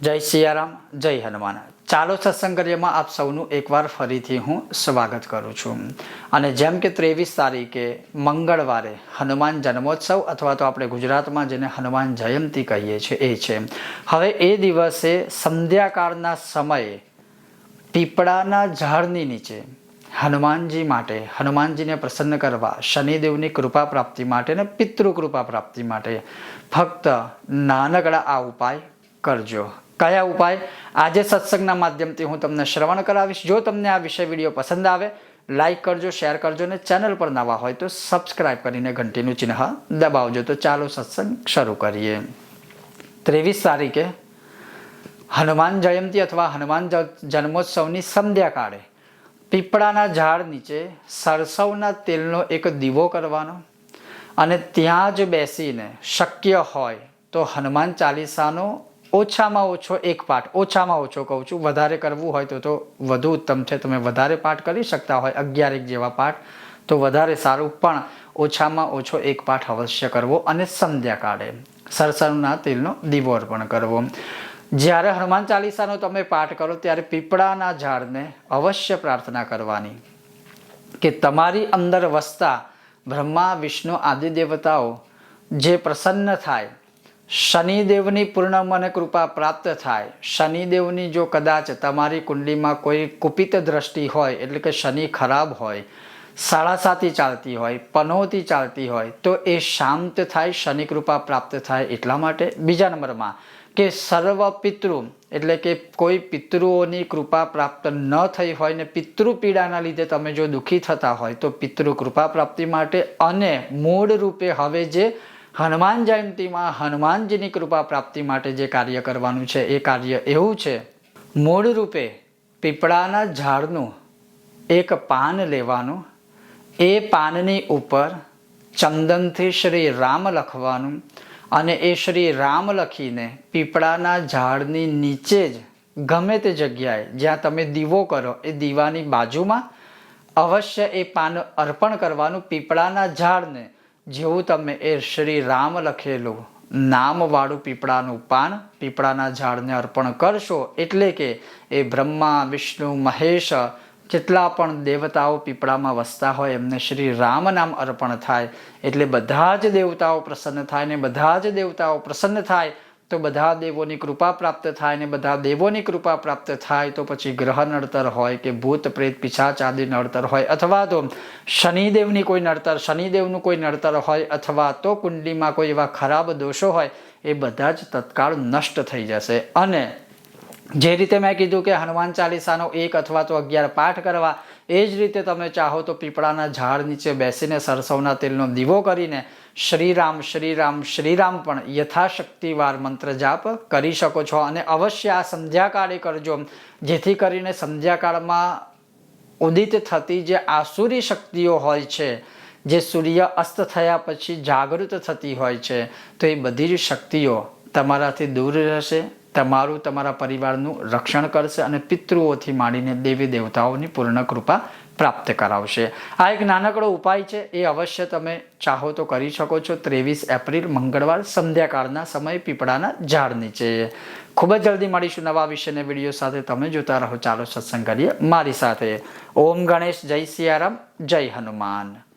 જય સિયારામ, જય હનુમાન. ચાલો સત્સંગ કાર્યમાં આપ સૌનું એકવાર ફરીથી હું સ્વાગત કરું છું. અને જેમ કે ત્રેવીસ તારીખે મંગળવારે હનુમાન જન્મોત્સવ અથવા તો આપણે ગુજરાતમાં જેને હનુમાન જયંતી કહીએ છીએ એ છે. હવે એ દિવસે સંધ્યાકાળના સમયે પીપળાના ઝાડની નીચે હનુમાનજી માટે, હનુમાનજીને પ્રસન્ન કરવા, શનિદેવની કૃપા પ્રાપ્તિ માટે અને પિતૃ કૃપા પ્રાપ્તિ માટે ફક્ત નાનકડા આ ઉપાય કરજો. કયા ઉપાય? આજે સત્સંગના માધ્યમથી હું તમને શ્રવણ કરાવીશ. જો તમને આ વિષય વીડિયો પસંદ આવે લાઇક કરજો, શેર કરજો ને ચેનલ પર નવા હોય તો સબસ્ક્રાઇબ કરીને ઘંટીનું ચિહ્ન દબાવજો. તો ચાલો સત્સંગ શરૂ કરીએ. ત્રેવીસ તારીખે હનુમાન જયંતી અથવા હનુમાન જન્મોત્સવની જન્મોત્સવની સંધ્યાકાળે પીપળાના ઝાડ નીચે સરસવના તેલનો એક દીવો કરવાનો અને ત્યાં જ બેસીને શક્ય હોય તો હનુમાન ચાલીસાનો ઓછામાં ઓછો એક પાઠ, ઓછામાં ઓછો કહું છું. વધારે કરવું હોય તો તો વધુ ઉત્તમ છે. તમે વધારે પાઠ કરી શકતા હોય, અગિયારેક જેવા પાઠ, તો વધારે સારું. પણ ઓછામાં ઓછો એક પાઠ અવશ્ય કરવો અને સંધ્યા કાળે સરસવના તેલનો દીવો અર્પણ કરવો. જ્યારે હનુમાન ચાલીસાનો તમે પાઠ કરો, ત્યારે પીપળાના ઝાડને અવશ્ય પ્રાર્થના કરવાની કે તમારી અંદર વસતા બ્રહ્મા, વિષ્ણુ, આદિ દેવતાઓ જે પ્રસન્ન થાય શનિદેવની પૂર્ણ મને કૃપા પ્રાપ્ત થાય. શનિદેવની જો કદાચ તમારી કુંડલીમાં કોઈ કુપિત દ્રષ્ટિ હોય, એટલે કે શનિ ખરાબ હોય સાડાસાતી ચાલતી હોય, પનોતી ચાલતી હોય, તો એ શાંત થાય, શનિ કૃપા પ્રાપ્ત થાય એટલા માટે. બીજા નંબરમાં કે સર્વ પિતૃ, એટલે કે કોઈ પિતૃઓની કૃપા પ્રાપ્ત ન થઈ હોય ને પિતૃ પીડાના લીધે તમે જો દુઃખી થતા હોય, તો પિતૃ કૃપા પ્રાપ્તિ માટે અને મૂળ રૂપે હવે જે હનુમાન જયંતીમાં હનુમાનજીની કૃપા પ્રાપ્તિ માટે જે કાર્ય કરવાનું છે, એ કાર્ય એવું છે, મૂળ રૂપે પીપળાના ઝાડનું એક પાન લેવાનું, એ પાનની ઉપર ચંદનથી શ્રી રામ લખવાનું અને એ શ્રી રામ લખીને પીપળાના ઝાડની નીચે જ, ગમે તે જગ્યાએ જ્યાં તમે દીવો કરો, એ દીવાની બાજુમાં અવશ્ય એ પાન અર્પણ કરવાનું પીપળાના ઝાડને જેવું તમે એ શ્રી રામ લખેલું, નામવાળું પીપળાનું પાન, પીપળાના ઝાડને અર્પણ કરશો એટલે કે એ બ્રહ્મા, વિષ્ણુ, મહેશ જેટલા પણ દેવતાઓ પીપળામાં વસતા હોય, એમને શ્રી રામ નામ અર્પણ થાય. એટલે બધા જ દેવતાઓ પ્રસન્ન થાય ને બધા જ દેવતાઓ પ્રસન્ન થાય. તો બધા દેવોની કૃપા પ્રાપ્ત થાય ને બધા દેવોની કૃપા પ્રાપ્ત થાય તો પછી ગ્રહ નડતર હોય કે ભૂત, પ્રેત, પિશાચ આદિ નડતર હોય અથવા તો શનિદેવની કોઈ નડતર શનિદેવનું કોઈ નડતર હોય અથવા તો કુંડલીમાં કોઈ એવા ખરાબ દોષો હોય, એ બધા જ તત્કાળ નષ્ટ થઈ જશે. અને જે રીતે મેં કીધું કે હનુમાન ચાલીસાનો એક અથવા તો અગિયાર પાઠ કરવા, એ જ રીતે તમે ચાહો તો પીપળાના ઝાડ નીચે બેસીને સરસવના તેલનો દીવો કરીને શ્રીરામ શ્રીરામ શ્રીરામ પણ યથાશક્તિવાર મંત્ર જાપ કરી શકો છો. અને અવશ્ય આ સંધ્યાકાળે કરજો. જેથી કરીને સંધ્યાકાળમાં ઉદિત થતી જે આસુરી શક્તિઓ હોય છે, જે સૂર્ય અસ્ત થયા પછી જાગૃત થતી હોય છે, તો એ બધી જ શક્તિઓ તમારાથી દૂર રહેશે. તમારું, તમારા પરિવારનું રક્ષણ કરશે અને પિતૃઓથી માંડીને દેવી દેવતાઓની પૂર્ણ કૃપા પ્રાપ્ત કરાવશે. આ એક નાનકડો ઉપાય છે, એ અવશ્ય તમે ચાહો તો કરી શકો છો. ત્રેવીસ એપ્રિલ, મંગળવાર, સંધ્યાકાળના સમયે પીપળાના ઝાડ નીચે. ખૂબ જ જલ્દી મળીશું નવા વિષયને વીડિયો સાથે. તમે જોતા રહો, ચાલો સત્સંગ કરીએ મારી સાથે. ઓમ ગણેશ, જય સિયારામ, જય હનુમાન.